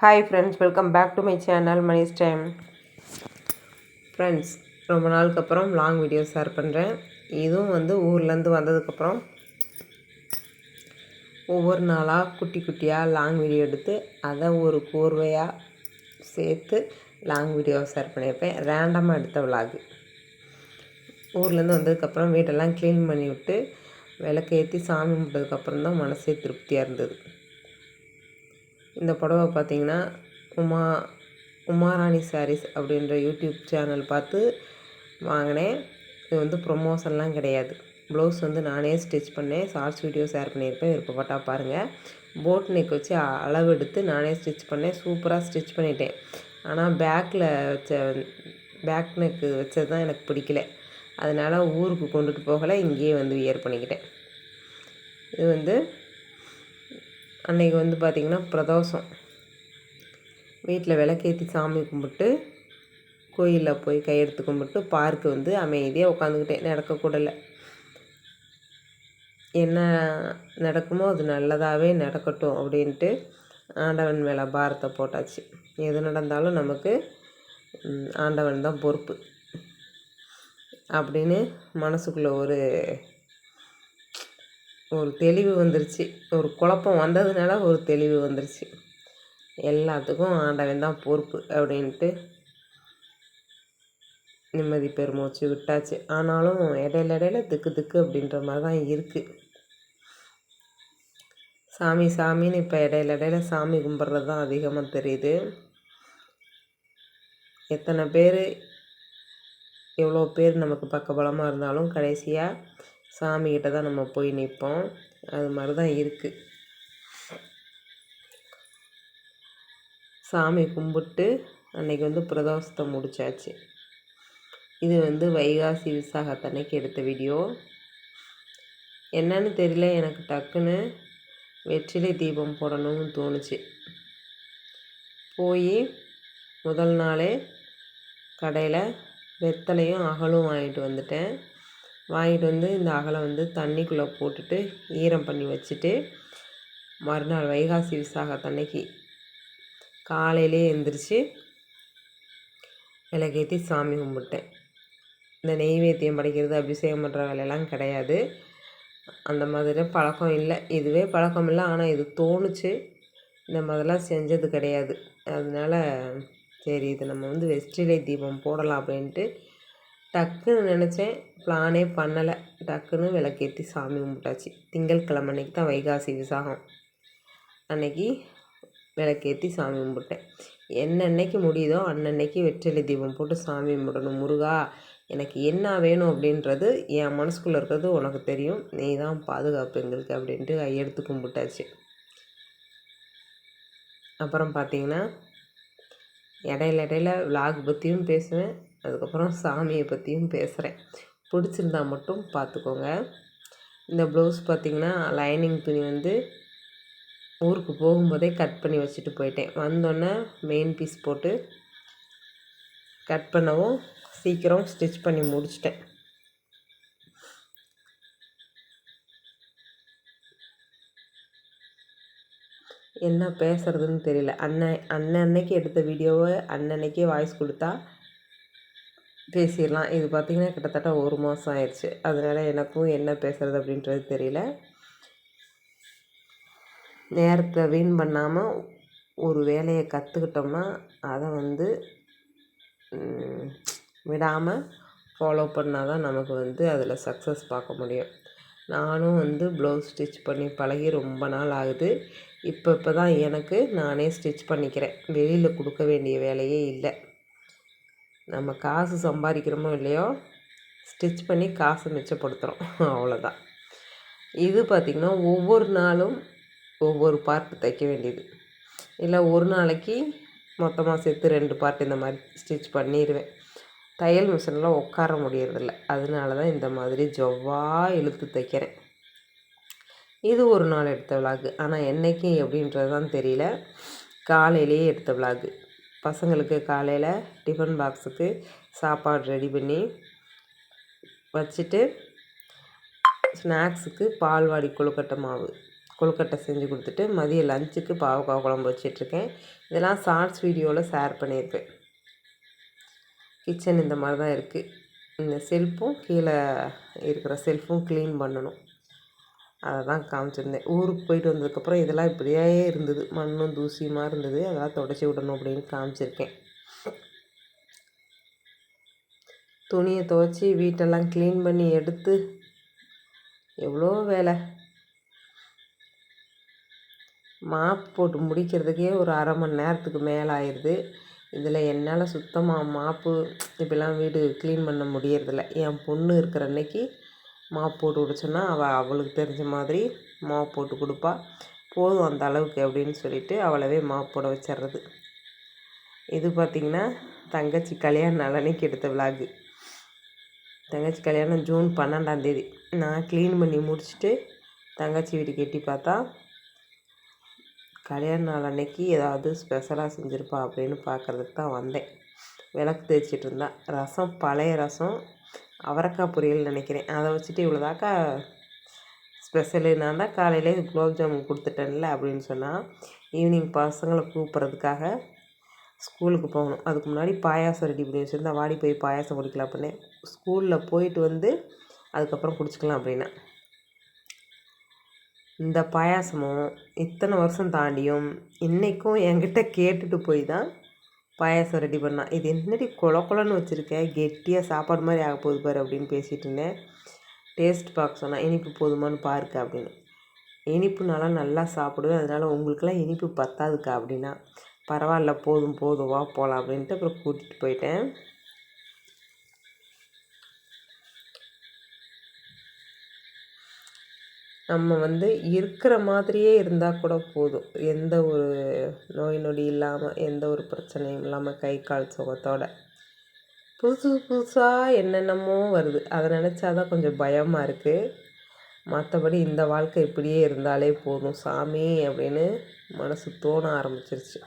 Hi friends welcome back to my channel Mani's time friends ரொம்ப நாளுக்கு அப்புறம் long video share பண்ணுறேன் இதுவும் வந்து ஊர்லேருந்து வந்ததுக்கப்புறம் ஒவ்வொரு நாளாக குட்டி குட்டியாக லாங் வீடியோ எடுத்து அதை ஒரு கோர்வையாக சேர்த்து லாங் வீடியோ ஷேர் பண்ணியிருப்பேன். ரேண்டமாக எடுத்த விலாகு ஊர்லேருந்து வந்ததுக்கப்புறம் வீட்டெல்லாம் க்ளீன் பண்ணி விட்டு விளக்கேற்றி சாமி கும்பிட்டதுக்கப்புறம் தான் மனசே திருப்தியாக இருந்தது. இந்த புடவை பார்த்திங்கன்னா உமா உமாராணி சாரீஸ் அப்படின்ற யூடியூப் சேனல் பார்த்து வாங்கினேன். இது வந்து ப்ரொமோஷன்லாம் கிடையாது. ப்ளவுஸ் வந்து நானே ஸ்டிச் பண்ணேன். ஷார்ட்ஸ் வீடியோ ஷேர் பண்ணியிருப்பேன். விருப்பப்பட்டா பாருங்கள் போட் நெக் வச்சு அளவு எடுத்து நானே ஸ்டிச் பண்ணேன். சூப்பராக ஸ்டிச் பண்ணிட்டேன். ஆனால் பேக்கில் வச்ச பேக் நெக்கு வச்சது தான் எனக்கு பிடிக்கல. அதனால் ஊருக்கு கொண்டுட்டு போகலை. இங்கேயே வந்து வியர் பண்ணிக்கிட்டேன். இது வந்து அன்றைக்கி வந்து பார்த்திங்கன்னா பிரதோஷம். வீட்டில் விளக்கேற்றி சாமி கும்பிட்டு கோயிலில் போய் கையெடுத்து கும்பிட்டு பார்க்கு வந்து அமைதியாக உட்காந்துக்கிட்டேன் நடக்கக்கூடலை என்ன நடக்குமோ அது நல்லதாகவே நடக்கட்டும் அப்படின்ட்டு ஆண்டவன் மேலே பாரத்தை போட்டாச்சு. எது நடந்தாலும் நமக்கு ஆண்டவன் தான் பொறுப்பு. அப்படின்னு மனசுக்குள்ளே ஒரு ஒரு தெளிவு வந்துருச்சு. ஒரு குழப்பம் வந்ததுனால ஒரு தெளிவு வந்துருச்சு. எல்லாத்துக்கும் ஆண்டவன் தான் பொறுப்பு அப்படின்ட்டு நிம்மதி பெருமூச்சு விட்டாச்சு. ஆனாலும் இடையில இடையில திக்கு திக்கு அப்படின்ற மாதிரி தான் இருக்குது சாமி சாமின்னு இப்போ இடையில இடையில சாமி கும்பிட்றது தான் அதிகமாக தெரியுது. எத்தனை பேர் எவ்வளோ பேர் நமக்கு பக்கபலமாக இருந்தாலும் கடைசியாக சாமிக்கிட்ட தான் நம்ம போய் நிற்போம். அது மாதிரி தான் இருக்குது சாமி கும்பிட்டு அன்றைக்கி வந்து பிரதோஷத்தை முடித்தாச்சு இது வந்து வைகாசி விசாகத்தன்னைக்கு எடுத்த வீடியோ. என்னன்னு தெரியல எனக்கு டக்குன்னு வெற்றிலை தீபம் போடணும்னு தோணுச்சு. போய் முதல் நாளே கடையில் வெத்தலையும் அகலும் வாங்கிட்டு வந்துட்டேன். வாங்கிட்டு வந்து இந்த அகலை வந்து தண்ணிக்குள்ளே போட்டுட்டு ஈரம் பண்ணி வச்சுட்டு மறுநாள் வைகாசி விசாகத்தன்னைக்கு காலையிலே எழுந்திரிச்சு விளக்கேற்றி சாமி கும்பிட்டேன். இந்த நெய்வேத்தியம் படைக்கிறது அபிஷேகம் பண்ணுற வேலையெல்லாம் கிடையாது. அந்த மாதிரி பழக்கம் இல்லை. இதுவே பழக்கம் இல்லை. ஆனால் இது தோணுச்சு. இந்த மாதிரிலாம் செஞ்சது கிடையாது. அதனால் சரி இது நம்ம வந்து வெற்றிலை தீபம் போடலாம் அப்படின்ட்டு டக்குன்னு நினச்சேன் பிளானே பண்ணலை. டக்குன்னு விளக்கேற்றி சாமி கும்பிட்டாச்சு. திங்கட்கிழமை அன்னைக்கு தான் வைகாசி விசாகம். அன்னைக்கு விளக்கேற்றி சாமி கும்பிட்டேன். என்னன்னைக்கு முடியுதோ அன்னன்னைக்கு வெற்றிலை தீபம் போட்டு சாமி கும்பிடணும். முருகா எனக்கு என்ன வேணும் அப்படின்றது என் மனசுக்குள்ளே இருக்கிறது உனக்கு தெரியும். நீ தான் பாதுகாப்பு எங்களுக்கு அப்படின்ட்டு கையெடுத்து கும்பிட்டாச்சு. அப்புறம் பார்த்தீங்கன்னா இடையில இடையில விலாக் பற்றியும் பேசுவேன். அதுக்கப்புறம் சாமியை பற்றியும் பேசுகிறேன் பிடிச்சிருந்தா மட்டும் பார்த்துக்கோங்க இந்த ப்ளவுஸ் பார்த்திங்கன்னா லைனிங் துணி வந்து ஊருக்கு போகும்போதே கட் பண்ணி வச்சுட்டு போயிட்டேன். வந்தோடனே மெயின் பீஸ் போட்டு கட் பண்ணவும் சீக்கிரம் ஸ்டிச் பண்ணி முடிச்சிட்டேன். என்ன பேசுகிறதுன்னு தெரியல. அண்ணன் அண்ணன் அன்னைக்கு எடுத்த வீடியோவை அன்னன்னைக்கே வாய்ஸ் கொடுத்தா பேசிடலாம். இது பார்த்திங்கன்னா கிட்டத்தட்ட ஒரு மாதம் ஆயிடுச்சு. அதனால் எனக்கும் என்ன பேசுகிறது அப்படின்றது தெரியல. நேரத்தை வீண் பண்ணாமல் ஒரு வேலையை கற்றுக்கிட்டோம்னா அதை வந்து விடாமல் ஃபாலோ பண்ணால் தான் நமக்கு வந்து அதில் சக்ஸஸ் பார்க்க முடியும். நானும் வந்து ப்ளவுஸ் ஸ்டிச் பண்ணி பழகி ரொம்ப நாள் ஆகுது. இப்போ இப்போ தான் எனக்கு நானே ஸ்டிச் பண்ணிக்கிறேன். வெளியில் கொடுக்க வேண்டிய வேலையே இல்லை. நம்ம காசு சம்பாதிக்கிறோமோ இல்லையோ ஸ்டிச் பண்ணி காசு மிச்சப்படுத்துகிறோம் அவ்வளோதான் இது பார்த்திங்கன்னா ஒவ்வொரு நாளும் ஒவ்வொரு பார்ட் தைக்க வேண்டியது. இல்லை ஒரு நாளைக்கு மொத்தமாக சேர்த்து ரெண்டு பார்ட் இந்த மாதிரி ஸ்டிச் பண்ணிடுவேன் தையல் மிஷினில் உட்கார முடியறதில்ல. அதனால தான் இந்த மாதிரி ஜொவ்வாக இழுத்து தைக்கிறேன். இது ஒரு நாள் எடுத்த விலாகு ஆனால் என்றைக்கு எப்படின்றது தான் தெரியல. காலையிலேயே எடுத்த விலாகு பசங்களுக்கு காலையில் டிஃபன் பாக்ஸுக்கு சாப்பாடு ரெடி பண்ணி வச்சுட்டு ஸ்நாக்ஸுக்கு பால்வாடி கொழுக்கட்டை மாவு. கொழுக்கட்டை செஞ்சு கொடுத்துட்டு மதியம் லஞ்சுக்கு பாவக்காய் குழம்பு வச்சிட்ருக்கேன். இதெல்லாம் ஷார்ட்ஸ் வீடியோவில் ஷேர் பண்ணியிருப்பேன் கிச்சன் இந்த மாதிரி தான் இருக்குது இந்த செல்ஃபும் கீழே இருக்கிற செல்ஃபும் க்ளீன் பண்ணணும். அதை தான் காமிச்சிருந்தேன். ஊருக்கு போயிட்டு வந்ததுக்கப்புறம் இதெல்லாம் இப்படியே இருந்தது. மண்ணும் தூசியுமா இருந்தது. அதெல்லாம் தொடச்சி விடணும் அப்படின்னு காமிச்சிருக்கேன். துணியை துவச்சி வீட்டெல்லாம் க்ளீன் பண்ணி எடுத்து எவ்வளோ வேலை. மாப் போட்டு முடிக்கிறதுக்கே ஒரு அரை மணி நேரத்துக்கு மேலே ஆயிடுது. இதில் என்னால் சுத்தமாக மாப்பு இப்படிலாம் வீடு க்ளீன் பண்ண முடியறதில்ல. என் பொண்ணு இருக்கிற அன்னைக்கு மாவு போட்டு விட அவள் அவளுக்கு தெரிஞ்ச மாதிரி மாவு போட்டு கொடுப்பா. போதும் அந்த அளவுக்கு அப்படின்னு சொல்லிவிட்டு அவளவே மாவு போட வச்சிட்றது இது பார்த்திங்கன்னா தங்கச்சி கல்யாண நாளன்னைக்கு எடுத்த விலாகு தங்கச்சி கல்யாணம் ஜூன் பன்னெண்டாந்தேதி நான் க்ளீன் பண்ணி முடிச்சுட்டு தங்கச்சி வீட்டுக்கு எட்டி பார்த்தா கல்யாண நாள் அன்னைக்கு ஏதாவது ஸ்பெஷலாக செஞ்சுருப்பா அப்படின்னு பார்க்குறதுக்கு தான் வந்தேன். விளக்கு தேய்ச்சிட்டு இருந்தா. ரசம் பழைய ரசம் அவரைக்காய் பொரியல் நினைக்கிறேன். அதை வச்சுட்டு இவ்வளோதாக்கா ஸ்பெஷலு நான் தான் காலையிலே குலோப் ஜாமுன் கொடுத்துட்டேன்ல அப்படின்னு சொன்னால் ஈவினிங் பசங்களை கூப்பிட்றதுக்காக ஸ்கூலுக்கு போகணும். அதுக்கு முன்னாடி பாயாசம் ரெடி பண்ணி வச்சுருந்தா வாடி போய் பாயாசம் குடிக்கலாம் அப்படின்னே. ஸ்கூலில் போயிட்டு வந்து அதுக்கப்புறம் குடிச்சிக்கலாம் அப்படின்னா. இந்த பாயாசமும் இத்தனை வருஷம் தாண்டியும் இன்றைக்கும் என்கிட்ட கேட்டுட்டு போய் தான் பாயாசம் ரெடி பண்ணான் இது என்னடி கொல கொலன்னு வச்சுருக்கேன் கெட்டியாக சாப்பாடு மாதிரி ஆக போகுது பாரு அப்படின்னு பேசிகிட்டு இருந்தேன். டேஸ்ட் பார்க்க சொன்னால் இனிப்பு போதுமான்னு பாருக்க அப்படின்னு. இனிப்புனாலாம் நல்லா சாப்பிடுவேன் அதனால் உங்களுக்கெல்லாம் இனிப்பு பத்தாதுக்கா அப்படின்னா பரவாயில்ல போதும் போதும் வா போகலாம் அப்படின்ட்டு அப்புறம் கூட்டிகிட்டு போயிட்டேன். நம்ம வந்து இருக்கிற மாதிரியே இருந்தால் கூட போதும். எந்த ஒரு நோய் நொடி இல்லாமல் எந்த ஒரு பிரச்சனையும் இல்லாமல் கை கால் சுகத்தோட. புதுசு புதுசாக என்னென்னமோ வருது. அதை நினச்சா தான் கொஞ்சம் பயமாக இருக்குது மற்றபடி இந்த வாழ்க்கை இப்படியே இருந்தாலே போதும். சாமி அப்படின்னு மனசு தோண ஆரம்பிச்சிருச்சு.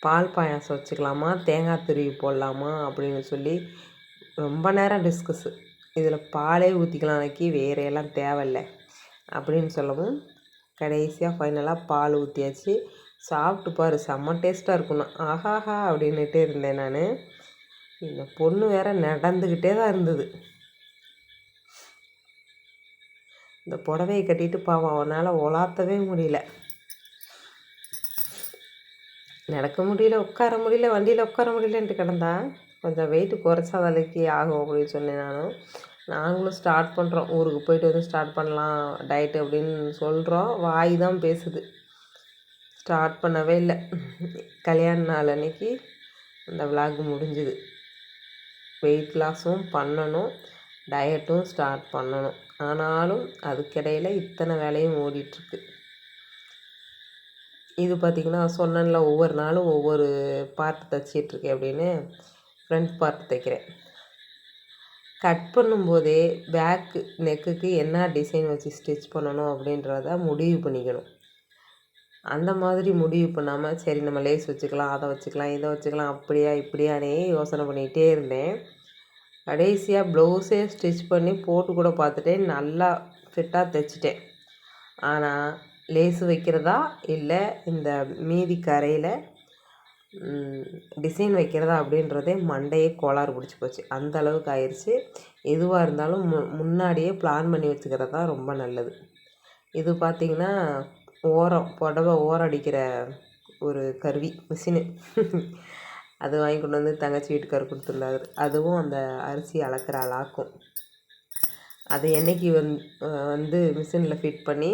பால் பாயாசம் வச்சுக்கலாமா? தேங்காய் துருவி போடலாமா? அப்படின்னு சொல்லி ரொம்ப நேரம் டிஸ்கஸ்ஸு இதில் பாலே ஊற்றிக்கலாம் அன்றைக்கி வேறு எல்லாம் தேவையில்ல அப்படின்னு சொல்லவும் கடைசியாக ஃபைனலாக பால் ஊற்றியாச்சு சாப்பிட்டு பாரு செம்ம டேஸ்ட்டாக இருக்கணும் ஆஹாஹா அப்படின்னுட்டே இருந்தேன் நான். இந்த பொண்ணு வேற நடந்துக்கிட்டே தான் இருந்தது. இந்த புடவையை கட்டிட்டு பாவம் அவனால் உலாத்தவே முடியல. நடக்க முடியல உட்கார முடியல வண்டியில் உட்கார முடியலன்ட்டு கிடந்தா. கொஞ்சம் வெயிட்டு குறைச்சா வேலைக்கு ஆகும் அப்படின்னு சொன்னேன் நானும் நாங்களும் ஸ்டார்ட் பண்ணுறோம் ஊருக்கு போயிட்டு வந்து ஸ்டார்ட் பண்ணலாம் டயட்டு அப்படின்னு சொல்கிறோம் வாய் தான் பேசுது. ஸ்டார்ட் பண்ணவே இல்லை. கல்யாண நாள் அன்னைக்கு அந்த விலாக் முடிஞ்சுது. வெயிட் லாஸும் பண்ணணும் டயட்டும் ஸ்டார்ட் பண்ணணும். ஆனாலும் அதுக்கிடையில் இத்தனை வேலையும் ஓடிட்டுருக்கு. இது பார்த்திங்கன்னா சொன்னேன்ல ஒவ்வொரு நாளும் ஒவ்வொரு பார்ட் தச்சிட்ருக்கேன் அப்படின்னு. ஃப்ரண்ட் பார்ட் தைக்கிறேன். கட் பண்ணும்போதே பேக்கு நெக்குக்கு என்ன டிசைன் வச்சு ஸ்டிச் பண்ணணும் அப்படின்றத முடிவு பண்ணிக்கணும். அந்த மாதிரி முடிவு பண்ணாமல் சரி நம்ம லேஸ் வச்சுக்கலாம் அதை வச்சுக்கலாம் இதை வச்சுக்கலாம் அப்படியா இப்படியானே யோசனை பண்ணிகிட்டே இருந்தேன். கடைசியாக ப்ளவுஸே ஸ்டிச் பண்ணி போட்டு கூட பார்த்துட்டேன் நல்லா ஃபிட்டாக தைச்சிட்டேன். ஆனால் லேஸு வைக்கிறதா இல்லை இந்த மீதி கரையில் டிசைன் வைக்கிறதா அப்படின்றதே மண்டையே கோளாறு பிடிச்சி போச்சு. அந்த அளவுக்கு ஆயிடுச்சு எதுவாக இருந்தாலும் மு முன்னாடியே பிளான் பண்ணி வச்சுக்கிறது தான் ரொம்ப நல்லது. இது பார்த்திங்கன்னா ஓரம் புடவ ஓரம் அடிக்கிற ஒரு கருவி மிஷினு அது வாங்கி கொண்டு வந்து தங்கச்சி வீட்டுக்கார் கொடுத்துருந்தாரு. அதுவும் அந்த அரிசி அளக்கிற அளாக்கும் அது என்றைக்கு வந் வந்து மிஷினில் ஃபிட் பண்ணி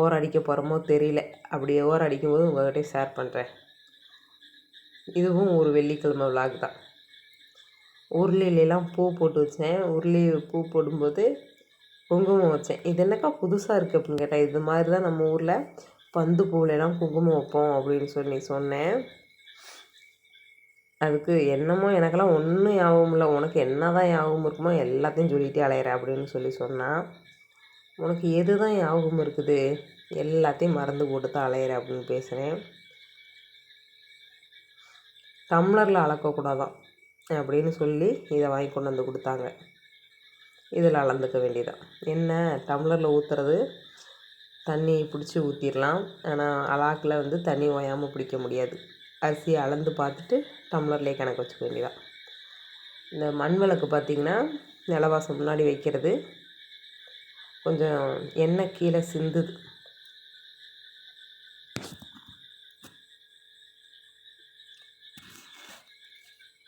ஓரம் அடிக்க போகிறோமோ தெரியல. அப்படி ஓரம் அடிக்கும்போது உங்கள்கிட்ட ஷேர் பண்ணுறேன் இதுவும் ஒரு வெள்ளிக்கிழமை விளாக் தான். உருளையிலலாம் பூ போட்டு வச்சேன். உருளி பூ போடும்போது குங்குமம் வச்சேன். இது என்னக்கா புதுசாக இருக்குது அப்படின்னு கேட்டேன் இது மாதிரி தான் நம்ம ஊரில் பந்து பூவிலலாம் குங்குமம் வைப்போம் அப்படின்னு சொல்லி சொன்னேன். அதுக்கு என்னமோ எனக்கெல்லாம் ஒன்றும் ஞாபகம் இல்லை. உனக்கு என்ன தான் ஞாபகம் இருக்குமோ எல்லாத்தையும் சொல்லிகிட்டே அலையிற அப்படின்னு சொல்லி சொன்னான். உனக்கு எது தான் ஞாபகம் இருக்குது? எல்லாத்தையும் மறந்து போட்டு தான் அலையிற அப்படின்னு பேசுகிறேன் டம்ளரில் அளக்கக்கூடாதான் அப்படின்னு சொல்லி இதை வாங்கி கொண்டு வந்து கொடுத்தாங்க. இதில் அளந்துக்க வேண்டியதான் என்ன? டம்ளரில் ஊற்றுறது தண்ணி பிடிச்சி ஊற்றிடலாம் ஆனால் அலாக்கில் வந்து தண்ணி ஓயாமல் பிடிக்க முடியாது. அரிசி அளந்து பார்த்துட்டு டம்ளர்லேயே கணக்கு வச்சுக்க வேண்டியதான் இந்த மண் விளக்கு பார்த்திங்கன்னா நிலவாசம் முன்னாடி வைக்கிறது. கொஞ்சம் எண்ணெய் கீழே சிந்துது.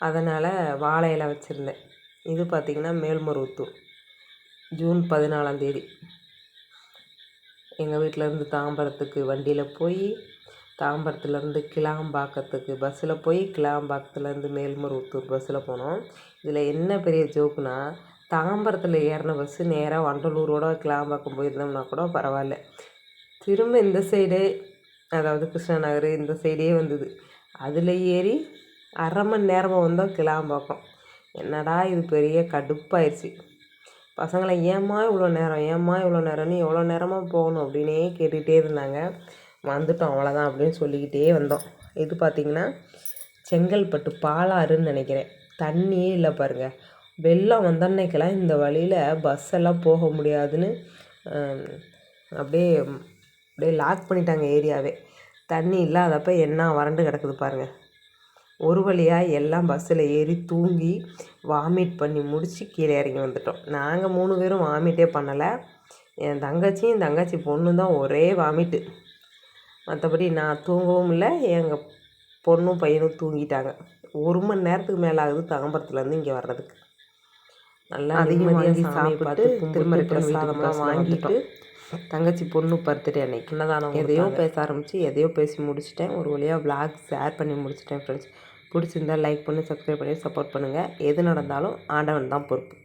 அதனால் வாழை இலை வச்சுருந்தேன். இது பார்த்திங்கன்னா மேல்மருவத்தூர் ஜூன் பதினாலாம் தேதி. எங்கள் வீட்டிலேருந்து தாம்பரத்துக்கு வண்டியில் போய் தாம்பரத்துலேருந்து கிளாம்பாக்கத்துக்கு பஸ்ஸில் போய் கிளாம்பாக்கத்துலேருந்து மேல்மருவத்தூர் பஸ்ஸில் போனோம். இதில் என்ன பெரிய ஜோக்குனா தாம்பரத்தில் ஏறின பஸ்ஸு நேராக வண்டலூரோட கிளாம்பாக்கம் போயிருந்தோம்னா கூட பரவாயில்ல. திரும்ப இந்த சைடு அதாவது கிருஷ்ணா நகர் இந்த சைடே வந்தது. அதில் ஏறி அரை மணி நேரமாக வந்தோம் கிளாம்பாக்கம் என்னடா இது பெரிய கடுப்பாயிருச்சு. பசங்களை ஏம்மா இவ்வளோ நேரம் ஏம்மா இவ்வளோ நேரம்னு எவ்வளோ நேரமாக போகணும் அப்படின்னே கேட்டுகிட்டே இருந்தாங்க. வந்துட்டோம் அவ்வளோதான் அப்படின்னு சொல்லிக்கிட்டே வந்தோம். இது பார்த்திங்கன்னா செங்கல்பட்டு பாலாறுன்னு நினைக்கிறேன். தண்ணியே இல்லை பாருங்கள் வெள்ளம் வந்தன்னைக்கெல்லாம் இந்த வழியில் பஸ் எல்லாம் போக முடியாதுன்னு அப்படியே அப்படியே லாக் பண்ணிட்டாங்க ஏரியாவே தண்ணி இல்லாதப்ப என்ன வறண்டு கிடக்குது பாருங்கள் ஒரு வழியாக எல்லாம் பஸ்ஸில் ஏறி தூங்கி வாமிட் பண்ணி முடித்து கீழே இறங்கி வந்துட்டோம். நாங்கள் மூணு பேரும் வாமிட்டே பண்ணலை. என் தங்கச்சியும் தங்கச்சி பொண்ணு தான் ஒரே வாமிட்டு மற்றபடி நான் தூங்கவும் இல்லை எங்கள் பொண்ணும் பையனும் தூங்கிட்டாங்க. ஒரு மணி நேரத்துக்கு மேலே ஆகுது தாம்பரத்துலேருந்து இங்கே வர்றதுக்கு. நல்லா அதிகமாக சாப்பிட்டு திரும்ப பிரசாதம்லாம் வாங்கிட்டு தங்கச்சி பொண்ணு பர்த்டே அன்னைக்கு. என்னதான் எதையோ பேச ஆரம்பித்து எதையோ பேசி முடிச்சிட்டேன். ஒரு வழியாக விளாக் ஷேர் பண்ணி முடிச்சிட்டேன் ஃப்ரெண்ட்ஸ் பிடிச்சிருந்தா லைக் பண்ணி சப்ஸ்கிரைப் பண்ணி சப்போர்ட் பண்ணுங்கள் எது நடந்தாலும் ஆண்டவன் தான் பொறுப்பு.